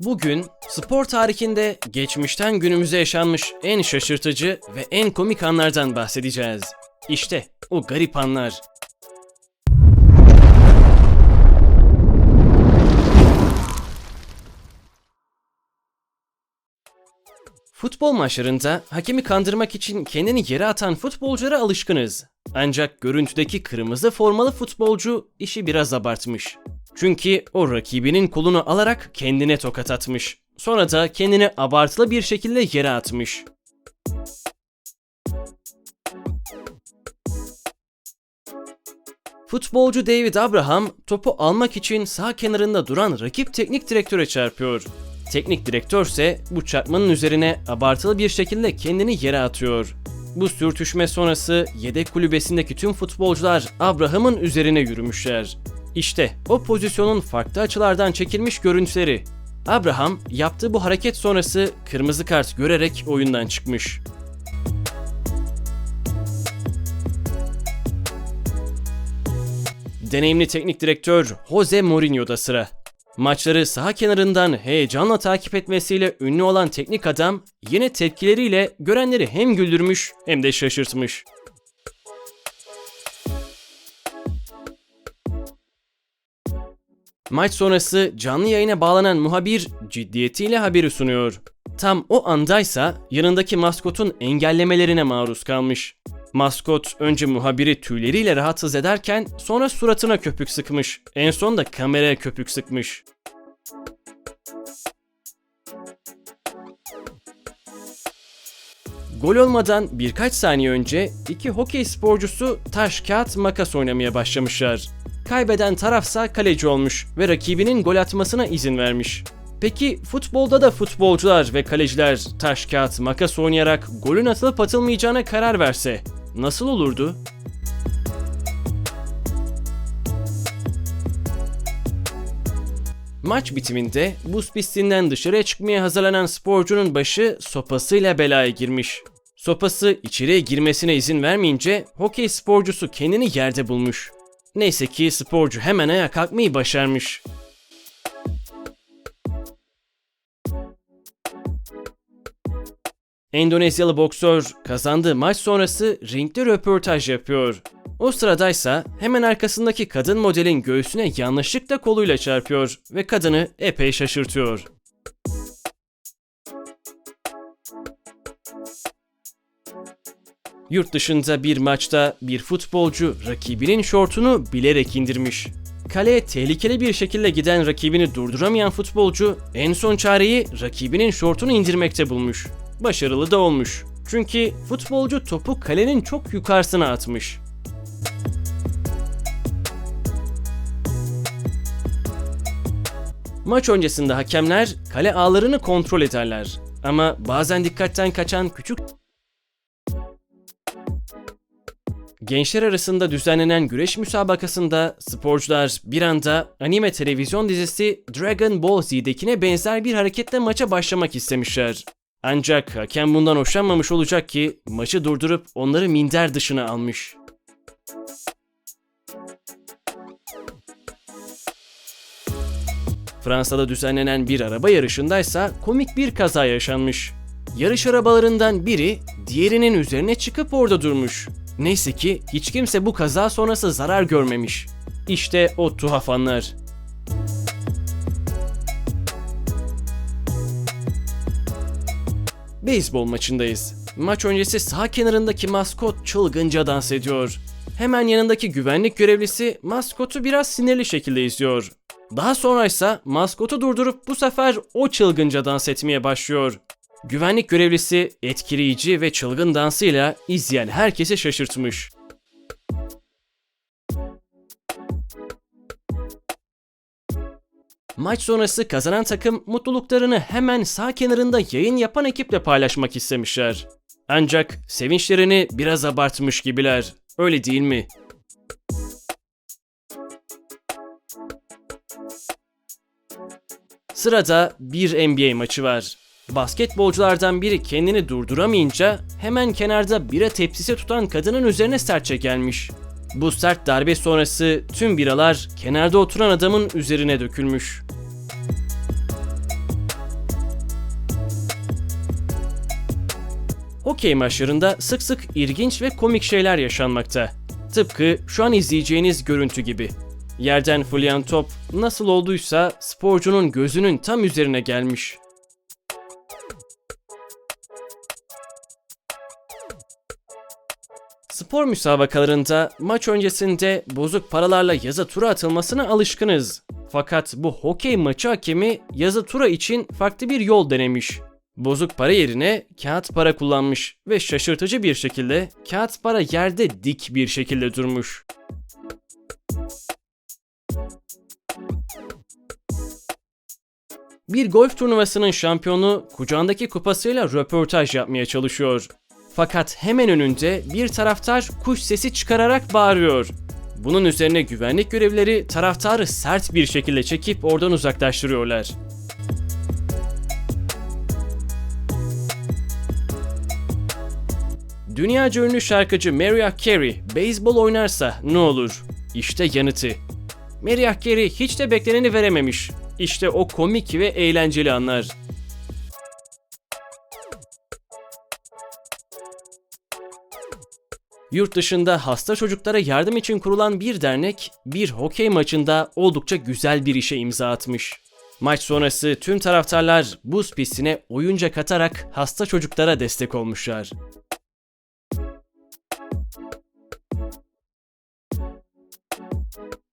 Bugün spor tarihinde geçmişten günümüze yaşanmış en şaşırtıcı ve en komik anlardan bahsedeceğiz. İşte o garip anlar. Futbol maçlarında hakemi kandırmak için kendini yere atan futbolculara alışkınız. Ancak görüntüdeki kırmızı formalı futbolcu işi biraz abartmış. Çünkü o rakibinin kolunu alarak kendine tokat atmış. Sonra da kendini abartılı bir şekilde yere atmış. Futbolcu David Abraham topu almak için sağ kenarında duran rakip teknik direktöre çarpıyor. Teknik direktör ise bu çarpmanın üzerine abartılı bir şekilde kendini yere atıyor. Bu sürtüşme sonrası yedek kulübesindeki tüm futbolcular Abraham'ın üzerine yürümüşler. İşte o pozisyonun farklı açılardan çekilmiş görüntüleri. Abraham yaptığı bu hareket sonrası kırmızı kart görerek oyundan çıkmış. Deneyimli teknik direktör Jose Mourinho'da sıra. Maçları saha kenarından heyecanla takip etmesiyle ünlü olan teknik adam yine tepkileriyle görenleri hem güldürmüş hem de şaşırtmış. Maç sonrası canlı yayına bağlanan muhabir ciddiyetiyle haberi sunuyor. Tam o andaysa yanındaki maskotun engellemelerine maruz kalmış. Maskot önce muhabiri tüyleriyle rahatsız ederken sonra suratına köpük sıkmış. En son da kameraya köpük sıkmış. Gol olmadan birkaç saniye önce iki hokey sporcusu taş kağıt makas oynamaya başlamışlar. Kaybeden tarafsa kaleci olmuş ve rakibinin gol atmasına izin vermiş. Peki futbolda da futbolcular ve kaleciler taş kağıt makas oynayarak golün atılıp atılmayacağına karar verse nasıl olurdu? Maç bitiminde buz pistinden dışarıya çıkmaya hazırlanan sporcunun başı sopasıyla belaya girmiş. Sopası içeriye girmesine izin vermeyince hokey sporcusu kendini yerde bulmuş. Neyse ki sporcu hemen ayağa kalkmayı başarmış. Endonezyalı boksör kazandığı maç sonrası ringde röportaj yapıyor. O sıradaysa hemen arkasındaki kadın modelin göğsüne yanlışlıkla koluyla çarpıyor ve kadını epey şaşırtıyor. Yurt dışında bir maçta bir futbolcu rakibinin şortunu bilerek indirmiş. Kaleye tehlikeli bir şekilde giden rakibini durduramayan futbolcu en son çareyi rakibinin şortunu indirmekte bulmuş. Başarılı da olmuş. Çünkü futbolcu topu kalenin çok yukarısına atmış. Maç öncesinde hakemler kale ağlarını kontrol ederler. Ama bazen dikkatten kaçan küçük Gençler arasında düzenlenen güreş müsabakasında sporcular bir anda anime televizyon dizisi Dragon Ball Z'dekine benzer bir hareketle maça başlamak istemişler. Ancak hakem bundan hoşlanmamış olacak ki maçı durdurup onları minder dışına almış. Fransa'da düzenlenen bir araba yarışındaysa komik bir kaza yaşanmış. Yarış arabalarından biri diğerinin üzerine çıkıp orada durmuş. Neyse ki hiç kimse bu kaza sonrası zarar görmemiş. İşte o tuhaf anlar. Beyzbol maçındayız. Maç öncesi sağ kenarındaki maskot çılgınca dans ediyor. Hemen yanındaki güvenlik görevlisi maskotu biraz sinirli şekilde izliyor. Daha sonra ise maskotu durdurup bu sefer o çılgınca dans etmeye başlıyor. Güvenlik görevlisi etkileyici ve çılgın dansıyla izleyen herkesi şaşırtmış. Maç sonrası kazanan takım mutluluklarını hemen sağ kenarında yayın yapan ekiple paylaşmak istemişler. Ancak sevinçlerini biraz abartmış gibiler. Öyle değil mi? Sırada bir NBA maçı var. Basketbolculardan biri kendini durduramayınca hemen kenarda bira tepsisi tutan kadının üzerine sertçe gelmiş. Bu sert darbe sonrası tüm biralar kenarda oturan adamın üzerine dökülmüş. Hokey maçlarında sık sık ilginç ve komik şeyler yaşanmakta. Tıpkı şu an izleyeceğiniz görüntü gibi. Yerden fırlayan top nasıl olduysa sporcunun gözünün tam üzerine gelmiş. Spor müsabakalarında maç öncesinde bozuk paralarla yazı tura atılmasına alışkınız. Fakat bu hokey maçı hakemi yazı tura için farklı bir yol denemiş. Bozuk para yerine kağıt para kullanmış ve şaşırtıcı bir şekilde kağıt para yerde dik bir şekilde durmuş. Bir golf turnuvasının şampiyonu kucağındaki kupasıyla röportaj yapmaya çalışıyor. Fakat hemen önünde bir taraftar kuş sesi çıkararak bağırıyor. Bunun üzerine güvenlik görevlileri taraftarı sert bir şekilde çekip oradan uzaklaştırıyorlar. Dünyaca ünlü şarkıcı Mariah Carey beyzbol oynarsa ne olur? İşte yanıtı. Mariah Carey hiç de bekleneni verememiş. İşte o komik ve eğlenceli anlar. Yurt dışında hasta çocuklara yardım için kurulan bir dernek bir hokey maçında oldukça güzel bir işe imza atmış. Maç sonrası tüm taraftarlar buz pistine oyuncak atarak hasta çocuklara destek olmuşlar.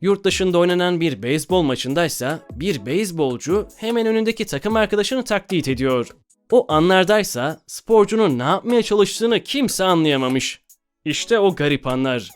Yurt dışında oynanan bir beyzbol maçındaysa bir beyzbolcu hemen önündeki takım arkadaşını taklit ediyor. O anlardaysa sporcunun ne yapmaya çalıştığını kimse anlayamamış. İşte o garip anlar.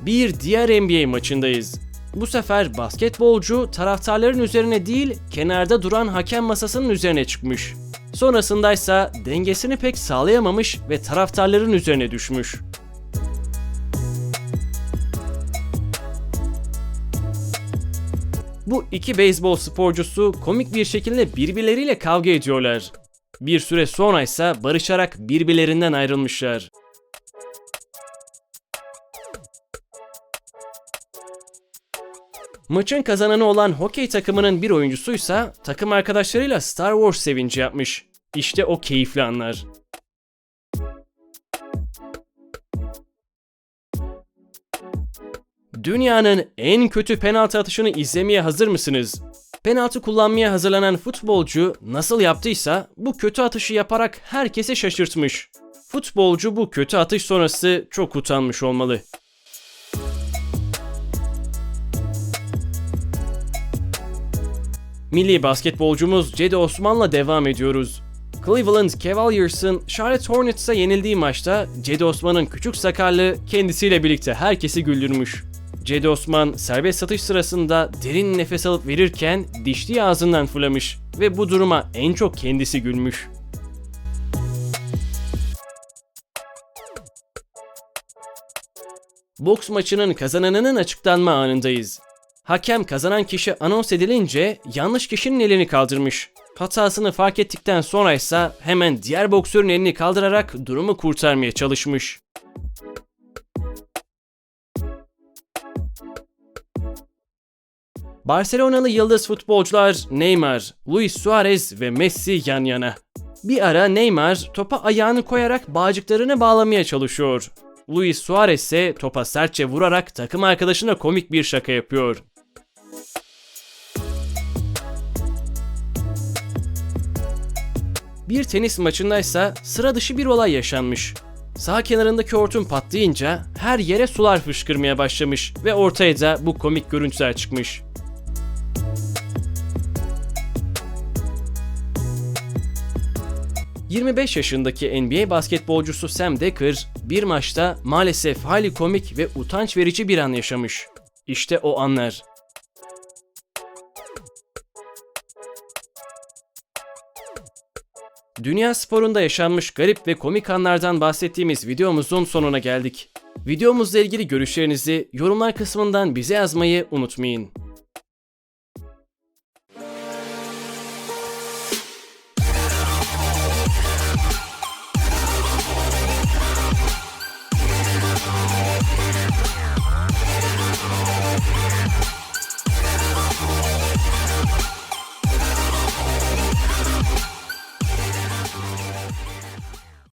Bir diğer NBA maçındayız. Bu sefer basketbolcu taraftarların üzerine değil kenarda duran hakem masasının üzerine çıkmış. Sonrasındaysa dengesini pek sağlayamamış ve taraftarların üzerine düşmüş. Bu iki beyzbol sporcusu komik bir şekilde birbirleriyle kavga ediyorlar. Bir süre sonra ise barışarak birbirlerinden ayrılmışlar. Maçın kazananı olan hokey takımının bir oyuncusuysa takım arkadaşlarıyla Star Wars sevinci yapmış. İşte o keyifli anlar. Dünyanın en kötü penaltı atışını izlemeye hazır mısınız? Penaltı kullanmaya hazırlanan futbolcu nasıl yaptıysa bu kötü atışı yaparak herkesi şaşırtmış. Futbolcu bu kötü atış sonrası çok utanmış olmalı. Milli basketbolcumuz Cedi Osman'la devam ediyoruz. Cleveland Cavaliers'ın Charlotte Hornets'a yenildiği maçta Cedi Osman'ın küçük sakallı kendisiyle birlikte herkesi güldürmüş. Cedi Osman serbest satış sırasında derin nefes alıp verirken dişli ağzından fırlamış ve bu duruma en çok kendisi gülmüş. Boks maçının kazananının açıklanma anındayız. Hakem kazanan kişi anons edilince yanlış kişinin elini kaldırmış. Hatasını fark ettikten sonra ise hemen diğer boksörün elini kaldırarak durumu kurtarmaya çalışmış. Barcelonalı yıldız futbolcular Neymar, Luis Suarez ve Messi yan yana. Bir ara Neymar topa ayağını koyarak bağcıklarını bağlamaya çalışıyor. Luis Suarez ise topa sertçe vurarak takım arkadaşına komik bir şaka yapıyor. Bir tenis maçındaysa sıra dışı bir olay yaşanmış. Sağ kenarındaki hortum patlayınca her yere sular fışkırmaya başlamış ve ortaya da bu komik görüntüler çıkmış. ...25 yaşındaki NBA basketbolcusu Sam Decker bir maçta maalesef hali komik ve utanç verici bir an yaşamış. İşte o anlar. Dünya sporunda yaşanmış garip ve komik anlardan bahsettiğimiz videomuzun sonuna geldik. Videomuzla ilgili görüşlerinizi yorumlar kısmından bize yazmayı unutmayın.